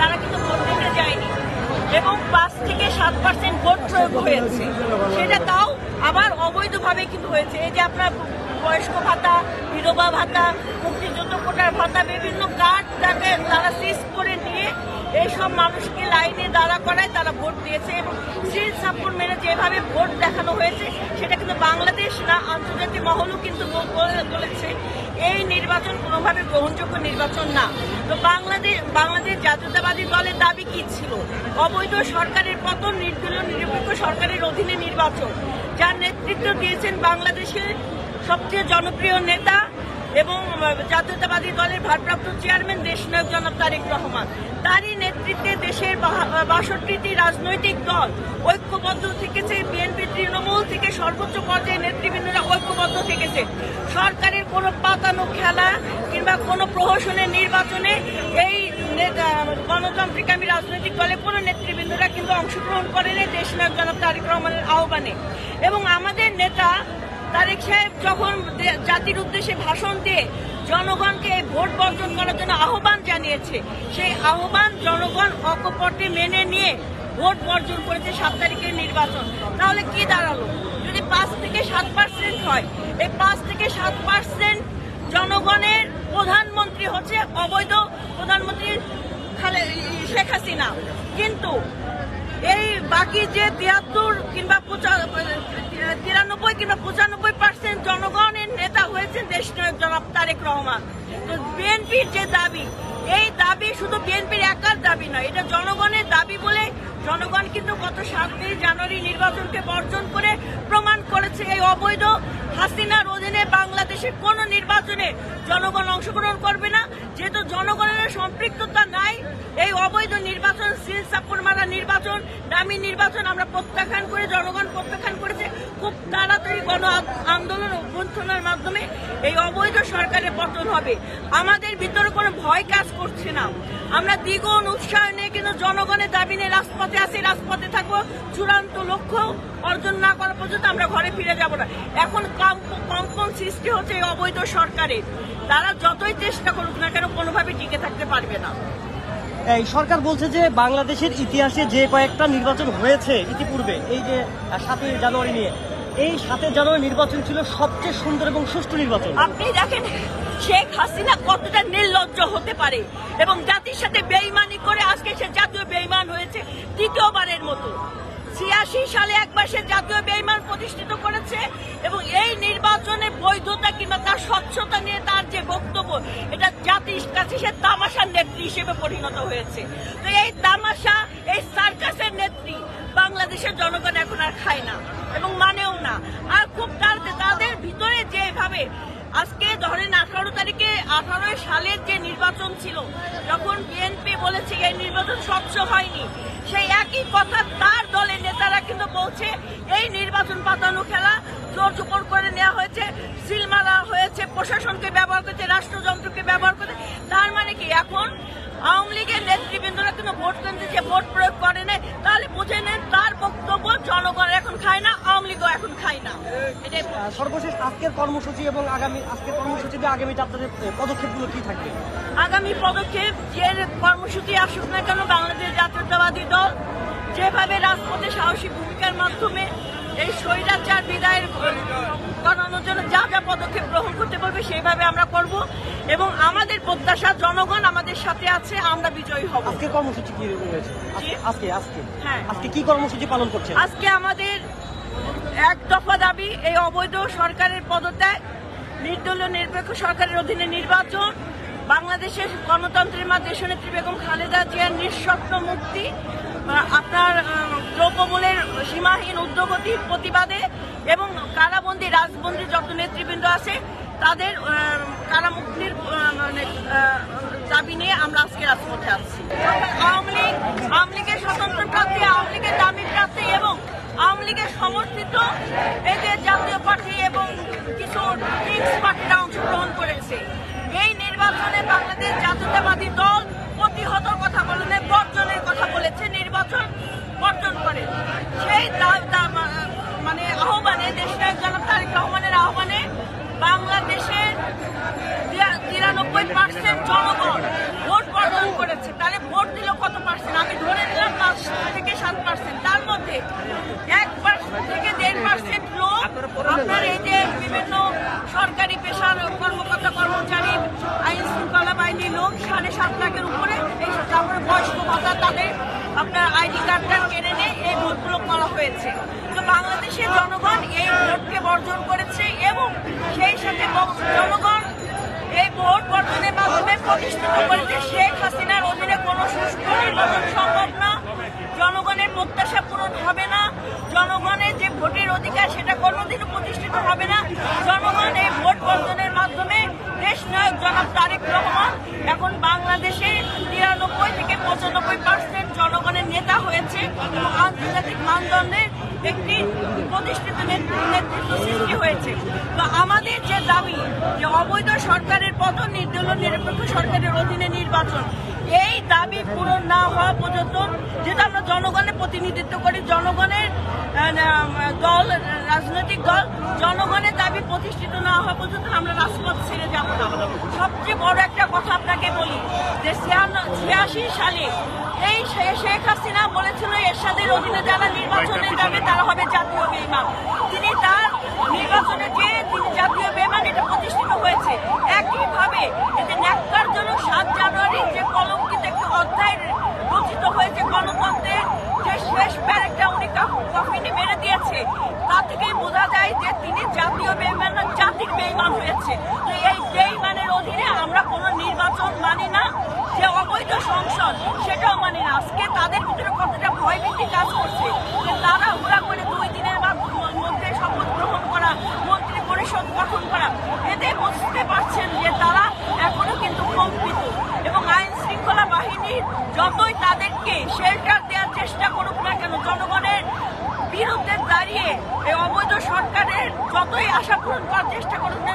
তারা কিন্তু ভোট দিতে যায়নি। এবং পাঁচ থেকে সাত পার্সেন্ট ভোট প্রয়োগ হয়েছে। সেটা তাও আবার অবৈধভাবে কিন্তু হয়েছে। এই যে আপনার বয়স্ক ভাতা, বিধবা ভাতা, মুক্তিযুদ্ধ কোটার ভাতা, বিভিন্ন কার্ড তাকে তারা সিজ করে নিয়ে এইসব মানুষকে লাইনে দাঁড়া করায় তারা ভোট দিয়েছে এবং সিল সাপোর্ট মেনে যেভাবে ভোট দেখানো হয়েছে, সেটা কিন্তু বাংলাদেশ না, আন্তর্জাতিক মহলও কিন্তু বলেছে। এই নির্বাচন কোনোভাবে গ্রহণযোগ্য নির্বাচন না। তো বাংলাদেশ বাংলাদেশ জাতীয়তাবাদী দলের দাবি কি ছিল? অবৈধ সরকারের পতন, নির্দলীয়, নিরপেক্ষ সরকারের অধীনে নির্বাচন, যার নেতৃত্ব দিয়েছেন বাংলাদেশের সবচেয়ে জনপ্রিয় নেতা এবং জাতীয়তাবাদী দলের ভারপ্রাপ্ত চেয়ারম্যান দেশনায়ক জনাব তারেক রহমান। তারই নেতৃত্বে দেশের বাষট্টিটি রাজনৈতিক দল ঐক্যবদ্ধ থেকেছে। বিএনপি তৃণমূল থেকে সর্বোচ্চ পর্যায়ে নেতৃবৃন্দরা ঐক্যবদ্ধ থেকেছে। সরকারের কোনো পাতানো খেলা কিংবা কোনো প্রহসনের নির্বাচনে এই আহ, গণতান্ত্রিকামী রাজনৈতিক দলে কোনো নেতৃবৃন্দরা কিন্তু অংশগ্রহণ করেনি দেশনায়ক জনাব তারেক রহমানের আহ্বানে। এবং আমাদের নেতা তারেক সাহেব যখন জাতির উদ্দেশ্যে ভাষণ দিয়ে জনগণকে ভোট বর্জন করার জন্য আহ্বান জানিয়েছে, সেই আহ্বান জনগণ অকপটে মেনে নিয়ে ভোট বর্জন করেছে সাত তারিখের নির্বাচন। তাহলে কি দাঁড়াল? যদি পাঁচ থেকে সাত পার্সেন্ট হয়, এই পাঁচ থেকে সাত পার্সেন্ট জনগণের প্রধানমন্ত্রী হচ্ছে অবৈধ প্রধানমন্ত্রী খালে- শেখ হাসিনা। কিন্তু এই বাকি যে তিয়াত্তর কিংবা তিরানব্বই কিংবা পঁচানব্বই জনগণের নেতা হয়েছেন দেশনায়ক জনাব তারেক রহমান। তো বিএনপির যে দাবি, এই দাবি শুধু বিএনপির একার দাবি নয়, এটা জনগণের দাবি বলে জনগণ কিন্তু গত সাতই জানুয়ারি নির্বাচনকে বর্জন করে প্রমাণ করেছে এই অবৈধ হাসিনার অধীনে বাংলাদেশে কোন নির্বাচনে জনগণ অংশগ্রহণ করবে না। যেহেতু জনগণের সম্পৃক্ততা নাই, এই অবৈধ নির্বাচন সিল সাপুর মারা নির্বাচন, দামি নির্বাচন আমরা প্রত্যাখ্যান করে জনগণ প্রত্যাখ্যান করেছে খুব তাড়াতাড়ি গণ আন্দোলন অভ্যর্থনার মাধ্যমে এই অবৈধ সরকারের পতন হবে। আমাদের ভিতরে কোনো ভয় কাজ করছে না। আমরা দ্বিগুণ উৎসাহ নিয়ে কিন্তু জনগণের দাবি নিয়ে রাজপথে আছি, রাজপথে থাকব। চূড়ান্ত লক্ষ্য অর্জন না করা পর্যন্ত আমরা ঘরে ফিরে যাব না। এখন কম্প- কম্পন সৃষ্টি হচ্ছে এই অবৈধ সরকারের। তারা যতই চেষ্টা করুক না কেন কোনোভাবে টিকে থাকতে পারবে না। এই সরকার বলছে যে বাংলাদেশের ইতিহাসে যে কয়েকটা নির্বাচন হয়েছে ইতিপূর্বে, এই যে সাতই জানুয়ারি নিয়ে এই সাথে জানুয়ারি নির্বাচন ছিল সবচেয়ে সুন্দর এবং সুষ্ঠু নির্বাচন। আপনি দেখেন, শেখ হাসিনা কতটা নির্লজ্জ হতে পারে এবং জাতির সাথে বেইমানি করে আজকে সে জাতীয় বেইমান হয়েছে তৃতীয়বারের মতো। ছিয়াশি সালে একবার সে জাতীয় বেইমান প্রতিষ্ঠিত করেছে এবং এই নির্বাচনে বৈধতা কিংবা তার স্বচ্ছতা নিয়ে তার যে বক্তব্য, এটা জাতির কাছে সে তামাশার নেত্রী হিসেবে পরিণত হয়েছে। তো এই তামাশা, এই সার্কাসের নেত্রী বাংলাদেশের জনগণ এখন আর খায় না এবং মানেও না। আর খুব তার তাদের ভিতরে যেভাবে আজকে ধরেন আঠারো তারিখে আঠারো সালের যে নির্বাচন ছিল, যখন বিএনপি বলেছে এই নির্বাচন স্বচ্ছ হয়নি, সেই একই কথা তার দলের নেতারা কিন্তু বলছে, এই নির্বাচন পাতানো খেলা জোর জোপর করে নেওয়া হয়েছে সিল মারা হয়েছে, প্রশাসনকে ব্যবহার করছে, রাষ্ট্রযন্ত্রকে ব্যবহার করছে। তার মানে কি এখন আওয়ামী লীগের নেতৃবৃন্দরা কিন্তু ভোট কেন্দ্রে যে ভোট প্রয়োগ করে তাহলে বুঝে নেন তার বক্তব্য জনগণ এখন খায় না আওয়ামী লীগও এখন খায় না। এটাই সর্বশেষ আজকের কর্মসূচি এবং আগামী আজকের কর্মসূচিতে আগামীতে আপনাদের পদক্ষেপগুলো কি থাকবে? আগামী পদক্ষেপ যে কর্মসূচি আসুক না কেন বাংলাদেশ জাতীয়তাবাদী দল যেভাবে রাজপথে সাহসী ভূমিকার মাধ্যমে এই স্বৈরাচার বিদায়ের করানোর জন্য যা যা পদক্ষেপ গ্রহণ করতে পারবে সেইভাবে আমরা করব এবং আমাদের প্রত্যাশা জনগণ আমাদের সাথে আছে আমরা বিজয়ী হব আজকে কর্মসূচি কি রয়েছে। আজকে আজকে হ্যাঁ। আজকে কি কর্মসূচি পালন করছে আজকে আমাদের এক দফা দাবি এই অবৈধ সরকারের পদত্যাগ নির্দলীয় নিরপেক্ষ সরকারের অধীনে নির্বাচন বাংলাদেশের গণতন্ত্রের মা দেশনেত্রী বেগম খালেদা জিয়ার নিঃশর্ত মুক্তি আপনার দ্রব্যমূলের সীমাহীন উদ্যোগতির প্রতিবাদে এবং কারাবন্দী রাজবন্দী যত নেতৃবৃন্দ আছে, তাদের কারামুক্তির মানে দাবি নিয়ে আমরা আজকে রাজপথে আসছি আওয়ামী লীগ, আওয়ামী লীগের স্বতন্ত্র প্রার্থী, আওয়ামী লীগের দামি প্রার্থী এবং আওয়ামী লীগের সমর্থিত এদের 100% জনগণ মাধ্যমে শেখ হাসিনার অধীনে কোনো সুষ্ঠু নির্বাচন সম্ভব না। জনগণের প্রত্যাশা হবে না। জনগণের যে ভোটের অধিকার সেটা কোনোদিনও প্রতিষ্ঠিত হবে না। জনগণ ভোট বর্জনের মাধ্যমে দেশ নায়ক জনাব তারেক রহমান এখন বাংলাদেশে তিরানব্বই থেকে পঁচানব্বই পার্সেন্ট জনগণের নেতা হয়েছে। আন্তর্জাতিক মানদণ্ডের একটি প্রতিষ্ঠিত নেতৃ- নেতৃত্ব সৃষ্টি হয়েছে। তো আমাদের যে দাবি যে অবৈধ সরকারের পতন নির্দলীয় নিরপেক্ষ সরকারের অধীনে নির্বাচন, এই দাবি পূরণ না হওয়া পর্যন্ত যেটা আমরা জনগণের প্রতিনিধিত্ব করি, জনগণের দল, রাজনৈতিক দল, জনগণের দাবি প্রতিষ্ঠিত না হওয়া পর্যন্ত আমরা রাজপথ ছেড়ে যাব না। সবচেয়ে বড় একটা কথা আপনাকে বলি যে ছিয়াশি সালে এই শেখ হাসিনা বলেছিল এরশাদের অধীনে যারা নির্বাচনে যাবে তারা হবে জাতীয় বেইমান। তিনি তার নির্বাচনে যে তিনি জাতীয় বেইমান এটা প্রতিষ্ঠিত হয়েছে। একইভাবে এতে ন্যাক্কারজনক সাত জানুয়ারি যে কলঙ্কিত একটি অধ্যায় রচিত হয়েছে গণতন্ত্রের যে শেষ প্যারেকটা উনি কা- কফিনে মেরে দিয়েছে তা থেকেই বোঝা যায় যে তিনি জাতীয় বেইমান না জাতির বেইমান হয়েছে তো এই বেইমানের অধীনে আমরা কোনো নির্বাচন মানি না যে অবৈধ সংসদ, সেটাও মানি না। আজকে তাদের ভিতরে কতটা ভয়ভীতি কাজ করছে, যে তারা হুড়া করে দুই দিনের মাধ্য- শপথ গ্রহণ করা, মন্ত্রী পরিষদ গঠন করা, এতে বুঝতে পারছেন যে তারা এখনও কিন্তু কম্পিত। এবং আইন শৃঙ্খলা বাহিনীর যতই তাদেরকে শেল্টার দেওয়ার চেষ্টা করুক না কেন, জনগণের বিরুদ্ধে দাঁড়িয়ে এই অবৈধ সরকারের যতই আশা পূরণ করার চেষ্টা করুক না